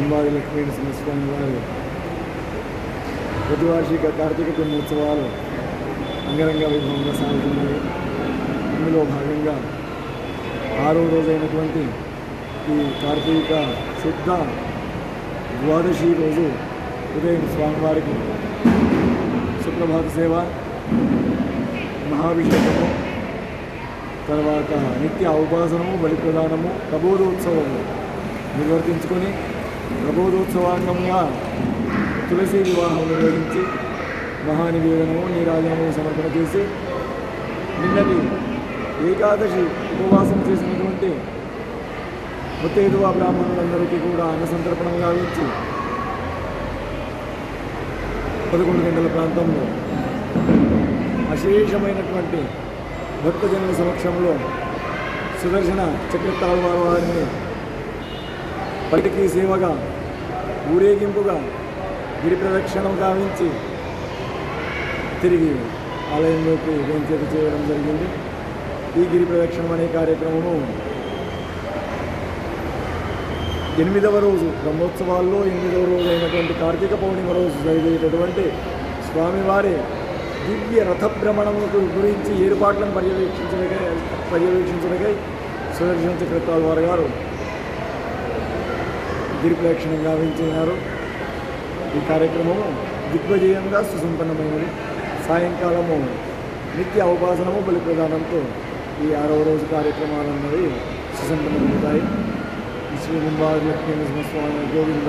నింబాది లక్ష్మీ నరసింహస్వామి వారి. ప్రతివార్షిక కార్తీక బ్రహ్మోత్సవాలు అంగరంగ వైభవంగా సాగుతున్నాయి. ఇందులో భాగంగా ఆరో రోజైనటువంటి ఈ కార్తీక శుద్ధ ద్వాదశి రోజు ఉదయం స్వామివారికి సుప్రభాత సేవ మహాభిషేకము తర్వాత నిత్య ఉపాసనము బలిప్రదానము ప్రదానము నిర్వర్తించుకొని ప్రబోధోత్సవాంగంగా తులసి వివాహం నిర్వహించి మహానివేదనము నీరాజనము సమర్పణ చేసి నిన్నటి ఏకాదశి ఉపవాసం చేసినటువంటి ముత్తైదువ బ్రాహ్మణులందరికీ కూడా అన్న సంతర్పణం గావించి పదకొండు గంటల ప్రాంతంలో అశేషమైనటువంటి భక్తజనుల సమక్షంలో సుదర్శన చక్రతాళ్వారి వారిని బయటికి సేవగా ఊరేగింపుగా గిరి ప్రదక్షిణం గావించి తిరిగి ఆలయంలోకి వెంచేత చేయడం జరిగింది. ఈ గిరి ప్రదక్షిణం అనే కార్యక్రమము ఎనిమిదవ రోజు బ్రహ్మోత్సవాల్లో ఎనిమిదవ రోజు అయినటువంటి కార్తీక పౌర్ణిమ రోజు జరిగేటటువంటి స్వామివారి దివ్య రథ భ్రమణముకు గురించి ఏర్పాట్లను పర్యవేక్షించడకై పర్యవేక్షించడకై సుదర్శన చక్రతాల్ వారు గారు గిరి ప్రదక్షిణం గావించినారు. ఈ కార్యక్రమము దిగ్విజయంగా సుసంపన్నమైనది. సాయంకాలము నిత్య అవపాసనము బలి ప్రదానంతో ఈ ఆరవ రోజు కార్యక్రమాలు అన్నవి సుసంపన్నమవుతాయి. శ్రీ నింబాది లక్ష్మీ నరసింహస్వామి గోవింద